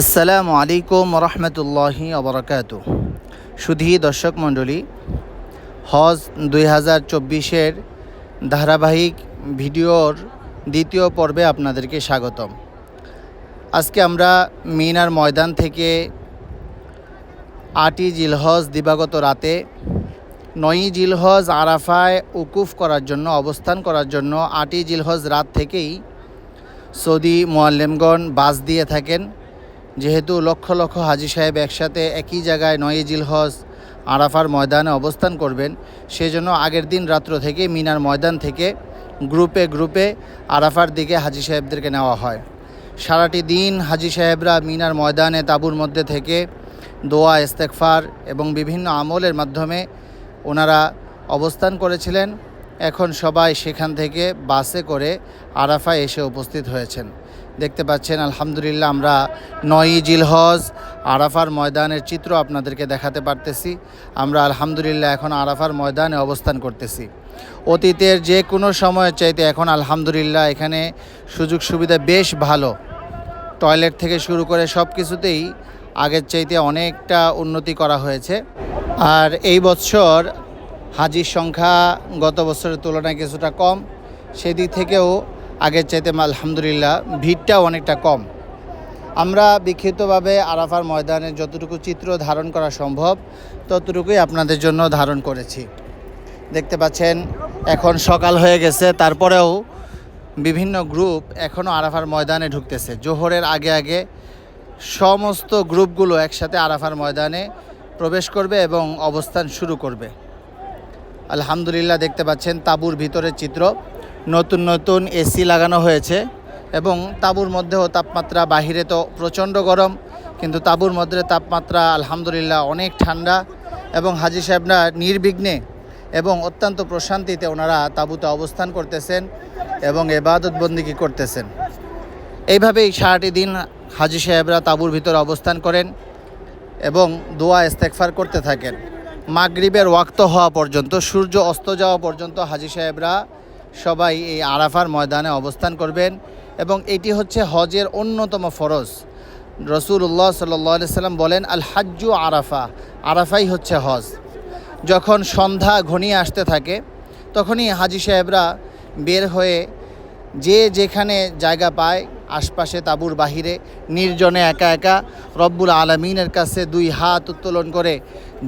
আসসালামু আলাইকুম রহমতুল্লাহি অবরাকাত সুধী দর্শক মণ্ডলী, হজ দুই হাজার চব্বিশের ধারাবাহিক ভিডিওর দ্বিতীয় পর্বে আপনাদেরকে স্বাগতম। আজকে আমরা মিনার ময়দান থেকে আটই জিলহজ দিবাগত রাতে নয়ই জিলহজ আরাফায় উকুফ করার জন্য, অবস্থান করার জন্য আটই জিলহজ রাত থেকেই সৌদি মোয়াল্লেমগণ বাস দিয়ে থাকেন। যেহেতু লক্ষ লক্ষ হাজি সাহেব একসাথে একই জায়গায় নয় জিলহজ আরাফার ময়দানে অবস্থান করবেন, সেজন্য আগের দিন রাত্র থেকে মিনার ময়দান থেকে গ্রুপে গ্রুপে আরাফার দিকে হাজি সাহেবদেরকে নেওয়া হয়। সারাটি দিন হাজি সাহেবরা মিনার ময়দানে তাঁবুর মধ্যে থেকে দোয়া ইস্তেকফার এবং বিভিন্ন আমলের মাধ্যমে ওনারা অবস্থান করেছিলেন। এখন সবাই সেখান থেকে বাসে করে আরাফায় এসে উপস্থিত হয়েছেন। দেখতে পাচ্ছেন, আলহামদুলিল্লাহ আমরা নয়ই জিলহজ আরাফার ময়দানের চিত্র আপনাদেরকে দেখাতে পারতেছি। আমরা আলহামদুলিল্লাহ এখন আরাফার ময়দানে অবস্থান করতেছি। অতীতের যে কোনো সময়ের চাইতে এখন আলহামদুলিল্লাহ এখানে সুযোগ সুবিধা বেশ ভালো। টয়লেট থেকে শুরু করে সব কিছুতেই আগের চাইতে অনেকটা উন্নতি করা হয়েছে। আর এই বছর হাজির সংখ্যা গত বছরের তুলনায় কিছুটা কম। সেদিক থেকেও আগের চাইতে আলহামদুলিল্লাহ ভিড়টাও অনেকটা কম। আমরা বিক্ষিপ্তভাবে আরাফার ময়দানে যতটুকু চিত্র ধারণ করা সম্ভব, ততটুকুই আপনাদের জন্য ধারণ করেছি। দেখতে পাচ্ছেন, এখন সকাল হয়ে গেছে, তারপরেও বিভিন্ন গ্রুপ এখনও আরাফার ময়দানে ঢুকতেছে। জোহরের আগে আগে সমস্ত গ্রুপগুলো একসাথে আরাফার ময়দানে প্রবেশ করবে এবং অবস্থান শুরু করবে। আলহামদুলিল্লাহ দেখতে পাচ্ছেন, তাঁবুর ভিতরের চিত্র। নতুন নতুন এসি লাগানো হয়েছে এবং তাঁবুর মধ্যেও তাপমাত্রা বাহিরে তো প্রচণ্ড গরম, কিন্তু তাঁবুর মধ্যে তাপমাত্রা আলহামদুলিল্লাহ অনেক ঠান্ডা এবং হাজি সাহেবরা নির্বিঘ্নে এবং অত্যন্ত প্রশান্তিতে ওনারা তাঁবুতে অবস্থান করতেছেন এবং এবাদত বন্দিকি করতেছেন। এইভাবেই সারাটি দিন হাজি সাহেবরা তাঁবুর ভিতরে অবস্থান করেন এবং দোয়া ইস্তেকফার করতে থাকেন। মাগরিবের ওয়াক্ত হওয়া পর্যন্ত, সূর্য অস্ত যাওয়া পর্যন্ত হাজি সাহেবরা সবাই এই আরাফার ময়দানে অবস্থান করবেন এবং এটি হচ্ছে হজের অন্যতম ফরজ। রসুল্লাহ সাল্লি সাল্লাম বলেন আল হাজ্জু আরাফা। আরাফাই হচ্ছে হজ। যখন সন্ধ্যা ঘনিয়ে আসতে থাকে, তখনই হাজি সাহেবরা বের হয়ে যে যেখানে জায়গা পায়, আশপাশে তাঁবুর বাহিরে, নির্জনে একা একা, রব্বুল আলমিনের কাছে দুই হাত উত্তোলন করে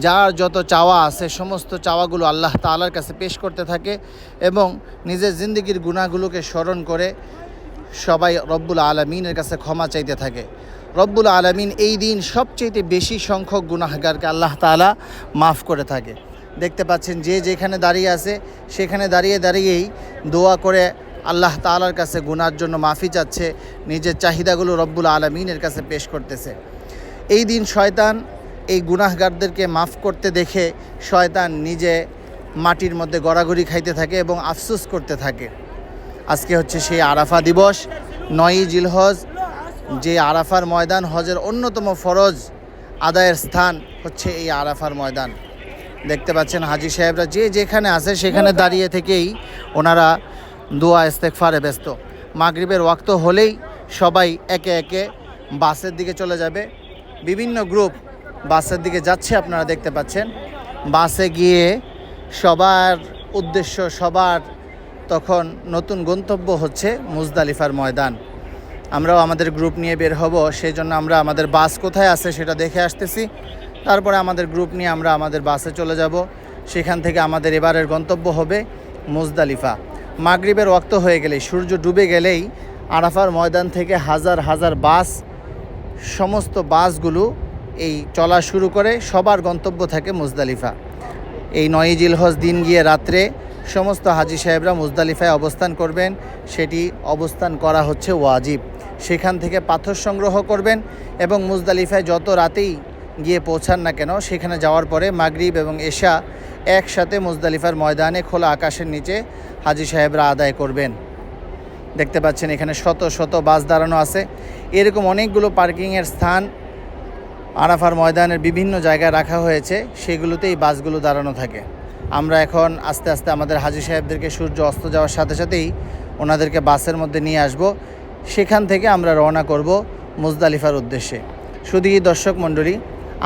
যার যত চাওয়া আছে, সমস্ত চাওয়াগুলো আল্লাহ তালার কাছে পেশ করতে থাকে এবং নিজের জিন্দগির গুণাগুলোকে স্মরণ করে সবাই রব্বুল আলমিনের কাছে ক্ষমা চাইতে থাকে। রব্বুল আলমিন এই দিন সবচেয়ে বেশি সংখ্যক গুনাহগারকে আল্লাহ তালা মাফ করে থাকে। দেখতে পাচ্ছেন যে যেখানে দাঁড়িয়ে আছে, সেখানে দাঁড়িয়ে দাঁড়িয়েই দোয়া করে আল্লাহ তালার কাছে গুনার জন্য মাফি চাচ্ছে, নিজের চাহিদাগুলো রব্বুল আলমিনের কাছে পেশ করতেছে। এই দিন শয়তান এই গুনাহগারদেরকে মাফ করতে দেখে শয়তান নিজে মাটির মধ্যে গড়াগড়ি খাইতে থাকে এবং আফসোস করতে থাকে। আজকে হচ্ছে সেই আরাফা দিবস, নয়ই জিলহজ, যে আরাফার ময়দান হজের অন্যতম ফরজ আদায়ের স্থান হচ্ছে এই আরাফার ময়দান। দেখতে পাচ্ছেন হাজি সাহেবরা যে যেখানে আছে সেখানে দাঁড়িয়ে থেকেই ওনারা দোয়া ইস্তেকফারে ব্যস্ত। মাগরিবের ওয়াক্ত হলেই সবাই একে একে বাসের দিকে চলে যাবে। বিভিন্ন গ্রুপ বাসের দিকে যাচ্ছে, আপনারা দেখতে পাচ্ছেন। বাসে গিয়ে সবার উদ্দেশ্য, সবার তখন নতুন গন্তব্য হচ্ছে মুজদালিফার ময়দান। আমরাও আমাদের গ্রুপ নিয়ে বের হব সেই জন্য আমরা আমাদের বাস কোথায় আছে সেটা দেখে আসতেছি। তারপরে আমাদের গ্রুপ নিয়ে আমরা আমাদের বাসে চলে যাব। সেখান থেকে আমাদের এবারের গন্তব্য হবে মুজদালিফা। মাগরিবের রক্ত হয়ে গেলেই, সূর্য ডুবে গেলেই আরাফার ময়দান থেকে হাজার হাজার বাস, সমস্ত বাসগুলো এই চলা শুরু করে, সবার গন্তব্য থাকে মুজদালিফা। এই নয় জিলহজ দিন গিয়ে রাত্রে সমস্ত হাজি সাহেবরা মুজদালিফায় অবস্থান করবেন। সেটি অবস্থান করা হচ্ছে ওয়াজিব। সেখান থেকে পাথর সংগ্রহ করবেন এবং মুজদালিফায় যত রাতেই গিয়ে পৌঁছান না কেন, সেখানে যাওয়ার পরে মাগরিব এবং এশা একসাথে মুজদালিফার ময়দানে খোলা আকাশের নিচে হাজি সাহেবরা আদায় করবেন। দেখতে পাচ্ছেন এখানে শত শত বাস দাঁড়ানো আছে। এরকম অনেকগুলো পার্কিংয়ের স্থান আরাফার ময়দানের বিভিন্ন জায়গায় রাখা হয়েছে। সেগুলোতেই বাসগুলো দাঁড়ানো থাকে। আমরা এখন আস্তে আস্তে আমাদের হাজি সাহেবদেরকে সূর্য অস্ত যাওয়ার সাথে সাথেই ওনাদেরকে বাসের মধ্যে নিয়ে আসব। সেখান থেকে আমরা রওনা করব মুজদালিফার উদ্দেশ্যে। শুধু দর্শক মণ্ডলী,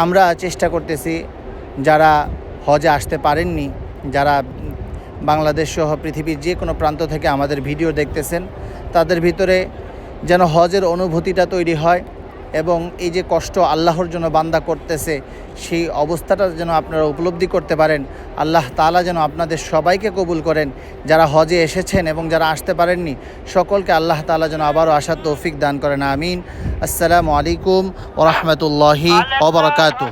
আমরা চেষ্টা করতেছি যারা হজে আসতে পারেননি, যারা বাংলাদেশ সহ পৃথিবীর যে কোনো প্রান্ত থেকে আমাদের ভিডিও দেখতেছেন, তাদের ভিতরে যেন হজের অনুভূতিটা তৈরি হয় এবং এই যে কষ্ট আল্লাহর জন্য বান্দা করতেছে, সেই অবস্থাটা যেন আপনারা উপলব্ধি করতে পারেন। আল্লাহ তাআলা যেন আপনাদের সবাইকে কবুল করেন। যারা হজে এসেছেন এবং যারা আসতে পারেননি, সকলকে আল্লাহ তালা যেন আবারও আসার তৌফিক দান করেন। আমিন। আসসালামু আলাইকুম ওরহমতুল্লাহি ওবরাকাতুহ